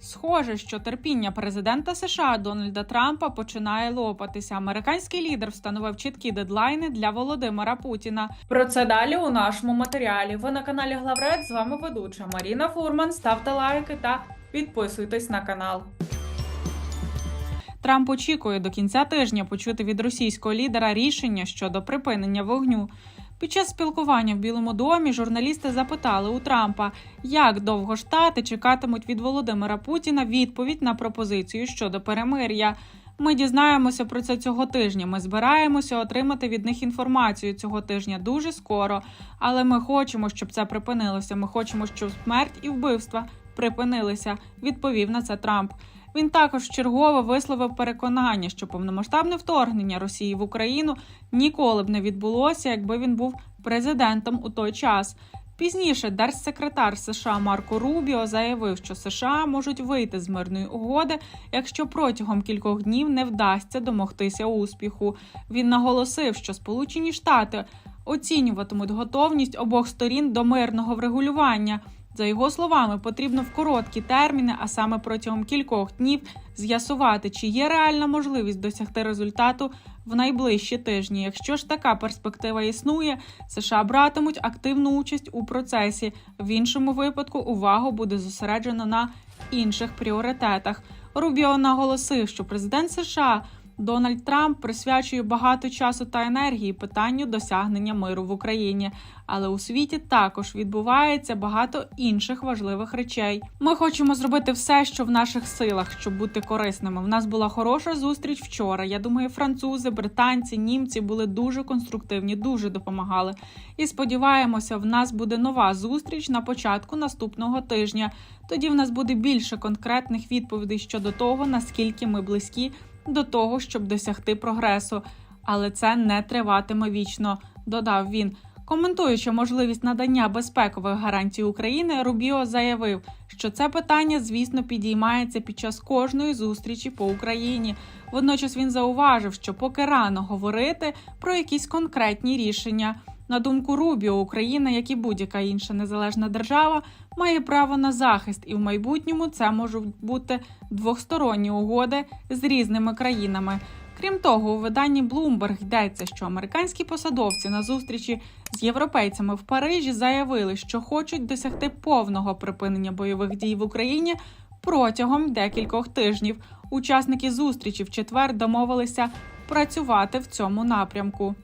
Схоже, що терпіння президента США Дональда Трампа починає лопатися. Американський лідер встановив чіткі дедлайни для Володимира Путіна. Про це далі у нашому матеріалі. Ви на каналі Главред. З вами ведуча Маріна Фурман. Ставте лайки та підписуйтесь на канал. Трамп очікує до кінця тижня почути від російського лідера рішення щодо припинення вогню. Під час спілкування в Білому домі журналісти запитали у Трампа, як довго штати чекатимуть від Володимира Путіна відповідь на пропозицію щодо перемир'я. Ми дізнаємося про це цього тижня. Ми збираємося отримати від них інформацію цього тижня дуже скоро. Але ми хочемо, щоб це припинилося. Ми хочемо, щоб смерть і вбивства припинилися. Відповів на це Трамп. Він також чергово висловив переконання, що повномасштабне вторгнення Росії в Україну ніколи б не відбулося, якби він був президентом у той час. Пізніше держсекретар США Марко Рубіо заявив, що США можуть вийти з мирної угоди, якщо протягом кількох днів не вдасться домогтися успіху. Він наголосив, що Сполучені Штати оцінюватимуть готовність обох сторін до мирного врегулювання. За його словами, потрібно в короткі терміни, а саме протягом кількох днів, з'ясувати, чи є реальна можливість досягти результату в найближчі тижні. Якщо ж така перспектива існує, США братимуть активну участь у процесі. В іншому випадку увагу буде зосереджено на інших пріоритетах. Рубіо наголосив, що президент США. Дональд Трамп присвячує багато часу та енергії питанню досягнення миру в Україні, але у світі також відбувається багато інших важливих речей. Ми хочемо зробити все, що в наших силах, щоб бути корисними. В нас була хороша зустріч вчора. Я думаю, французи, британці, німці були дуже конструктивні, дуже допомагали. І сподіваємося, в нас буде нова зустріч на початку наступного тижня. Тоді в нас буде більше конкретних відповідей щодо того, наскільки ми близькі до того, щоб досягти прогресу. Але це не триватиме вічно, додав він. Коментуючи можливість надання безпекових гарантій України, Рубіо заявив, що це питання, звісно, підіймається під час кожної зустрічі по Україні. Водночас він зауважив, що поки рано говорити про якісь конкретні рішення. На думку Рубіо, Україна, як і будь-яка інша незалежна держава, має право на захист, і в майбутньому це можуть бути двосторонні угоди з різними країнами. Крім того, у виданні Bloomberg йдеться, що американські посадовці на зустрічі з європейцями в Парижі заявили, що хочуть досягти повного припинення бойових дій в Україні протягом декількох тижнів. Учасники зустрічі в четвер домовилися працювати в цьому напрямку.